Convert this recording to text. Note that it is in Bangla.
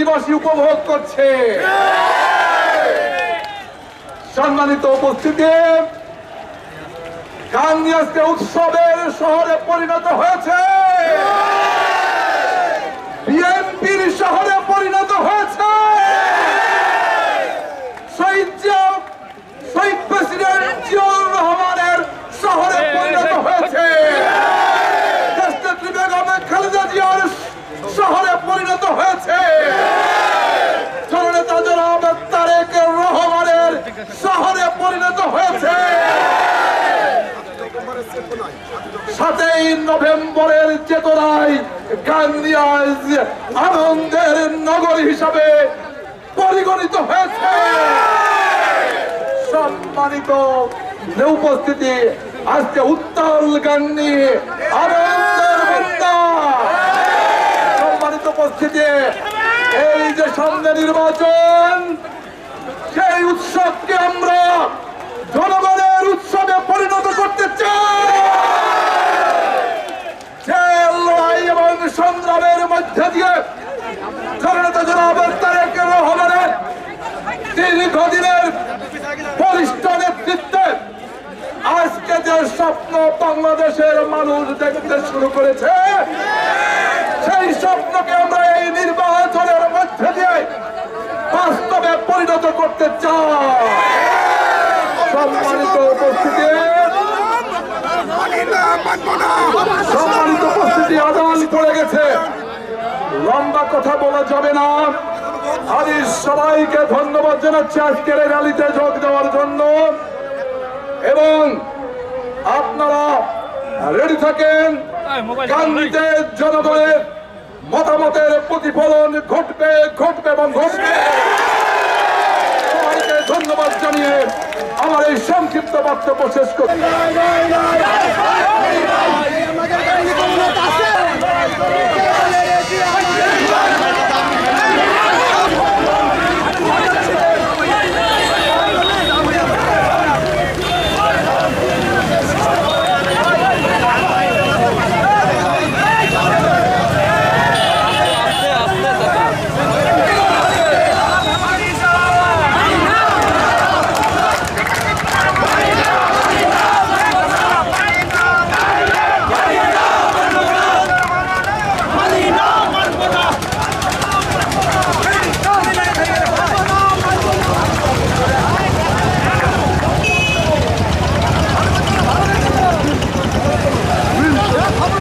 গান্ধীবাসী উপভোগ করছে। সম্মানিত উপস্থিতি, গান্ধী আজকে উৎসবের শহরে পরিণত হয়েছে। বিএনপির শহরে পরিণত হয়েছে। রহমানের শহরে হয়েছে। শহরে পরিণত হয়েছে জননেতা জনাব তারেক রহমানের শহরে পরিণত হয়েছে নভেম্বরের চেতনায় গান্ধী আজ আনন্দের নগর হিসাবে পরিগণিত হয়েছে। সম্মানিত উপস্থিতি, আজকে উত্তাল গান্ধী আনন্দের সম্মানিত উপস্থিতি, এই যে সামনে নির্বাচন সেই উৎসবকে আমরা জনগণের উৎসবে পরিণত করতে চাই যে লড়াই এবং সংগ্রামের মধ্যে দিয়ে জননেতা জনাবের তারেক রহমানের দীর্ঘদিনের বরিষ্ঠ নেতৃত্বে আজকে যে স্বপ্ন বাংলাদেশের মানুষ দেখতে শুরু করেছে, সেই স্বপ্নকে আমরা এই নির্বাচনের মধ্যে দিয়ে বাস্তবে পরিণত করতে চাই। সম্মানিত উপস্থিতি। সম্মানিত উপস্থিতি আদান পড়ে গেছে। লম্বা কথা বলা যাবে না আমি সবাইকে ধন্যবাদ জানাচ্ছি আজকের এই র্যালিতে যোগ দেওয়ার জন্য এবং আপনারা রেডি থাকেন গান্ধীতে জনগণের মতামতের প্রতিফলন ঘটবে ঘটবে এবং ঘটবে সবাইকে ধন্যবাদ জানিয়ে আমার এই সংক্ষিপ্ত বক্তব্য শেষ করছি